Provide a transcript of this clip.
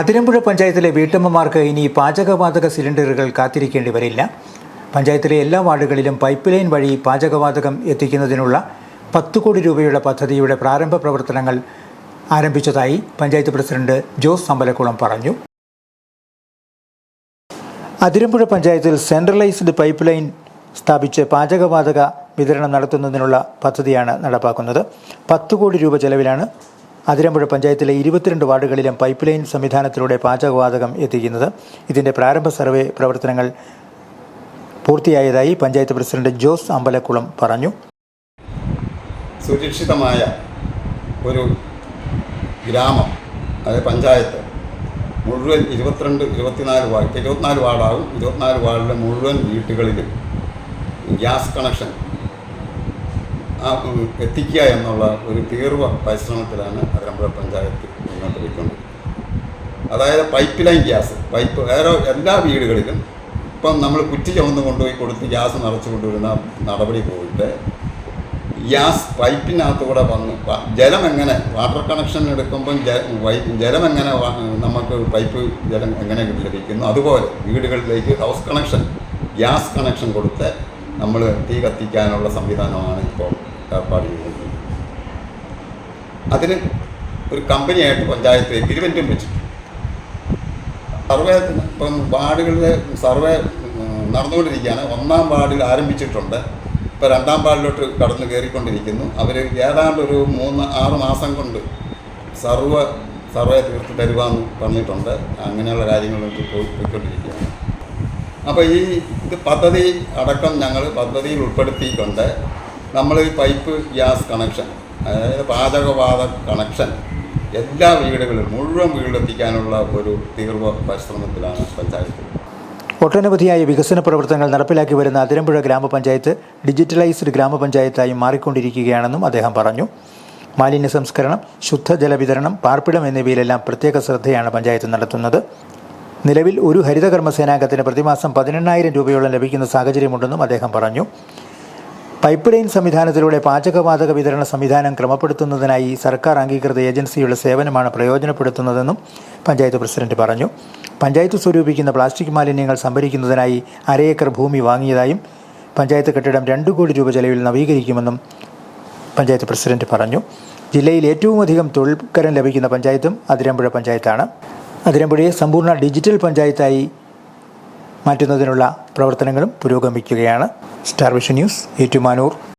അതിരമ്പുഴ പഞ്ചായത്തിലെ വീട്ടമ്മമാർക്ക് ഇനി പാചകവാതക സിലിണ്ടറുകൾ കാത്തിരിക്കേണ്ടി വരില്ല. പഞ്ചായത്തിലെ എല്ലാ വാർഡുകളിലും പൈപ്പ് ലൈൻ വഴി പാചകവാതകം എത്തിക്കുന്നതിനുള്ള പത്ത് കോടി രൂപയുടെ പദ്ധതിയുടെ പ്രാരംഭ പ്രവർത്തനങ്ങൾ ആരംഭിച്ചതായി പഞ്ചായത്ത് പ്രസിഡന്റ് ജോസ് അമ്പലക്കുളം പറഞ്ഞു. അതിരമ്പുഴ പഞ്ചായത്തിൽ സെൻട്രലൈസ്ഡ് പൈപ്പ് ലൈൻ സ്ഥാപിച്ച് പാചകവാതക വിതരണം നടത്തുന്നതിനുള്ള പദ്ധതിയാണ് നടപ്പാക്കുന്നത്. പത്ത് കോടി രൂപ ചെലവിലാണ് അതിരമ്പുഴ പഞ്ചായത്തിലെ ഇരുപത്തിരണ്ട് വാർഡുകളിലും പൈപ്പ് ലൈൻ സംവിധാനത്തിലൂടെ പാചകവാതകം എത്തിക്കുന്നത്. ഇതിന്റെ പ്രാരംഭ സർവേ പ്രവർത്തനങ്ങൾ പൂർത്തിയായതായി പഞ്ചായത്ത് പ്രസിഡന്റ് ജോസ് അമ്പലക്കുളം പറഞ്ഞു. സുരക്ഷിതമായ ഒരു ഗ്രാമം അതായത് പഞ്ചായത്ത് മുഴുവൻ ഇരുപത്തിരണ്ട് ഇരുപത്തിനാല് വാർഡ് ഇരുപത്തിനാല് വാർഡാകും. ഇരുപത്തിനാല് വാർഡിലെ മുഴുവൻ വീട്ടുകളിലും ഗ്യാസ് കണക്ഷൻ എത്തിക്കുക എന്നുള്ള ഒരു തീർവ പരിശ്രമത്തിലാണ് അതിരമ്പുഴ പഞ്ചായത്ത് മുന്നോട്ട് അതായത് പൈപ്പ് ലൈൻ ഗ്യാസ് പൈപ്പ് വേറെ എല്ലാ വീടുകളിലും ഇപ്പം നമ്മൾ കുറ്റി ചുമന്ന് കൊണ്ടുപോയി കൊടുത്ത് ഗ്യാസ് നിറച്ചു കൊണ്ടുവരുന്ന നടപടി പോയിട്ട് ഗ്യാസ് പൈപ്പിനകത്തൂടെ വന്ന് ജലം എങ്ങനെ വാട്ടർ കണക്ഷൻ എടുക്കുമ്പം ജലം എങ്ങനെ നമുക്ക് പൈപ്പ് ജലം എങ്ങനെ ലഭിക്കുന്നു? അതുപോലെ വീടുകളിലേക്ക് ഹൗസ് കണക്ഷൻ ഗ്യാസ് കണക്ഷൻ കൊടുത്ത് നമ്മൾ തീ കത്തിക്കാനുള്ള സംവിധാനമാണ് ഇപ്പോൾ ഏർപ്പാട് അതിന് ഒരു കമ്പനിയായിട്ട് പഞ്ചായത്ത് എഗ്രിമെന്റും വെച്ചിട്ടുണ്ട്. സർവേ ഇപ്പം വാർഡുകളിലെ സർവേ നടന്നുകൊണ്ടിരിക്കുകയാണ്. ഒന്നാം വാർഡിൽ ആരംഭിച്ചിട്ടുണ്ട്. ഇപ്പോൾ രണ്ടാം വാർഡിലോട്ട് കടന്നു കയറിക്കൊണ്ടിരിക്കുന്നു. അവർ ഏതാണ്ട് ഒരു മൂന്ന് ആറ് മാസം കൊണ്ട് സർവ സർവേ തീർത്ത് തരുവാന്ന് പറഞ്ഞിട്ടുണ്ട്. അങ്ങനെയുള്ള കാര്യങ്ങളൊക്കെ പോയി പോയിക്കൊണ്ടിരിക്കുകയാണ്. അപ്പോൾ ഈ ഇത് പദ്ധതി അടക്കം ഞങ്ങൾ പദ്ധതിയിൽ ഉൾപ്പെടുത്തിയിട്ടുണ്ട് നമ്മൾ ഈ പൈപ്പ് ഗ്യാസ് കണക്ഷൻ അതായത് പാചകവാത കണക്ഷൻ എല്ലാ വീടുകളിലും മുഴുവൻ വീട്ടിലെത്തിക്കാനുള്ള ഒരു തീവ്ര പരിശ്രമത്തിലാണ് പഞ്ചായത്ത്. ഒട്ടനവധിയായ വികസന പ്രവർത്തനങ്ങൾ നടപ്പിലാക്കി വരുന്ന അതിരമ്പുഴ ഗ്രാമപഞ്ചായത്ത് ഡിജിറ്റലൈസ്ഡ് ഗ്രാമപഞ്ചായത്തായി മാറിക്കൊണ്ടിരിക്കുകയാണെന്നും അദ്ദേഹം പറഞ്ഞു. മാലിന്യ സംസ്കരണം ശുദ്ധജല വിതരണം പാർപ്പിടം എന്നിവയിലെല്ലാം പ്രത്യേക ശ്രദ്ധയാണ് പഞ്ചായത്ത് നടത്തുന്നത്. നിലവിൽ ഒരു ഹരിതകർമ്മ സേനാംഗത്തിന് പ്രതിമാസം പതിനെണ്ണായിരം രൂപയോളം ലഭിക്കുന്ന സാഹചര്യമുണ്ടെന്നും അദ്ദേഹം പറഞ്ഞു. പൈപ്പ് ലൈൻ സംവിധാനത്തിലൂടെ പാചകവാതക വിതരണ സംവിധാനം ക്രമപ്പെടുത്തുന്നതിനായി സർക്കാർ അംഗീകൃത ഏജൻസിയുടെ സേവനമാണ് പ്രയോജനപ്പെടുത്തുന്നതെന്നും പഞ്ചായത്ത് പ്രസിഡന്റ് പറഞ്ഞു. പഞ്ചായത്ത് സ്വരൂപിക്കുന്ന പ്ലാസ്റ്റിക് മാലിന്യങ്ങൾ സംഭരിക്കുന്നതിനായി അരയേക്കർ ഭൂമി വാങ്ങിയതായും പഞ്ചായത്ത് കെട്ടിടം രണ്ടു കോടി രൂപ ചെലവിൽ നവീകരിക്കുമെന്നും പഞ്ചായത്ത് പ്രസിഡന്റ് പറഞ്ഞു. ജില്ലയിൽ ഏറ്റവും അധികം തൊഴിൽക്കരം ലഭിക്കുന്ന പഞ്ചായത്തും അതിരമ്പുഴ പഞ്ചായത്താണ്. അതിരമ്പുഴയെ സമ്പൂർണ ഡിജിറ്റൽ പഞ്ചായത്തായി മാറ്റുന്നതിനുള്ള പ്രവർത്തനങ്ങളും പുരോഗമിക്കുകയാണ്. Star vision news Ettumanoor.